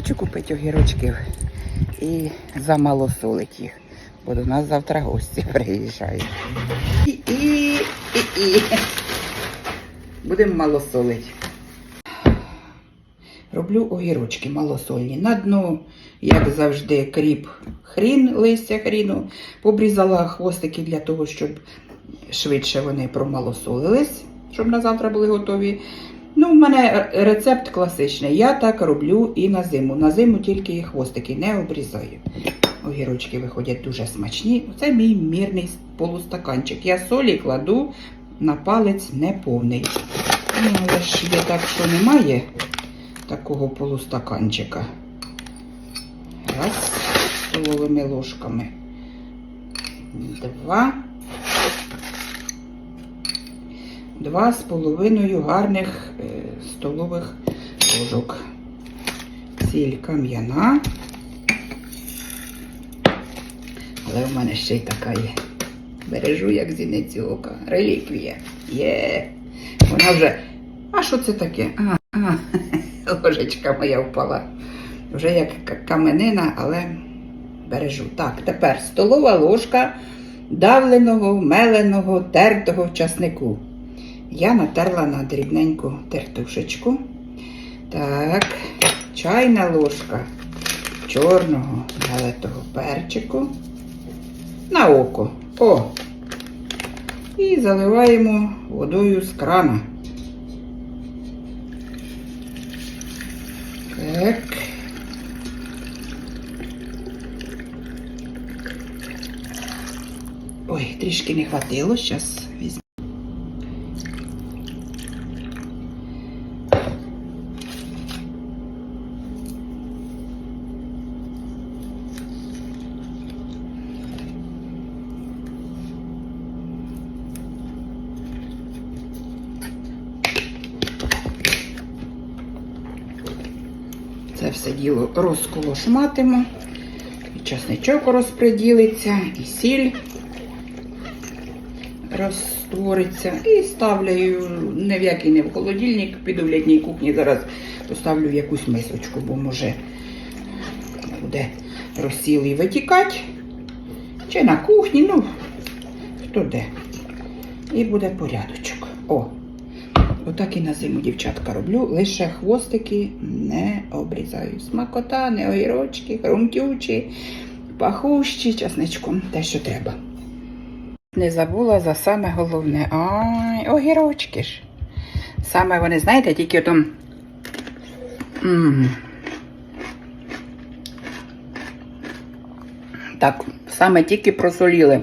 Хочу купити огірочків і замалосолити їх. Бо до нас завтра гості приїжджають. І, і, і, і. Будемо малосолити. Роблю огірочки малосольні. На дно, як завжди, кріп хрін, листя хріну. Побрізала хвостики для того, щоб швидше вони промалосолились, щоб на завтра були готові. Ну, в мене рецепт класичний. Я так роблю і на зиму. На зиму тільки хвостики не обрізаю. Огірочки виходять дуже смачні. Це мій мірний полустаканчик. Я солі кладу на палець неповний. Ну, але ж є так, що немає такого полустаканчика. Раз, столовими ложками. Два. Два з половиною гарних е, столових ложок. Сіль кам'яна. Але в мене ще й така є. Бережу, як зіницю ока. Реліквія. Є. Вона вже. А що це таке? А, а, ложечка моя впала. Вже як каменина, але бережу. Так, тепер столова ложка давленого, меленого, тертого часнику. Я натерла на дрібненьку тертушечку. Так, чайна ложка чорного налитого перчику. На око. О! І заливаємо водою з крана. Так. Ой, трішки не хватило, зараз Це все діло розколошматимо. І часничок розпреділиться, і сіль розтвориться. І ставлю не в який не в холодильник, піду в літній кухні. Зараз поставлю якусь мисочку, бо може буде розсіл і витікати. Чи на кухні, ну, хто де. І буде порядочок. О! Отак і на зиму, дівчатка, роблю. Лише хвостики не обрізаю. Смакота, не огірочки, хрумтючі, пахущі, часничком, те, що треба. Не забула за саме головне. Ай, огірочки ж. Саме вони, знаєте, тільки отом. Так, саме тільки просоліли.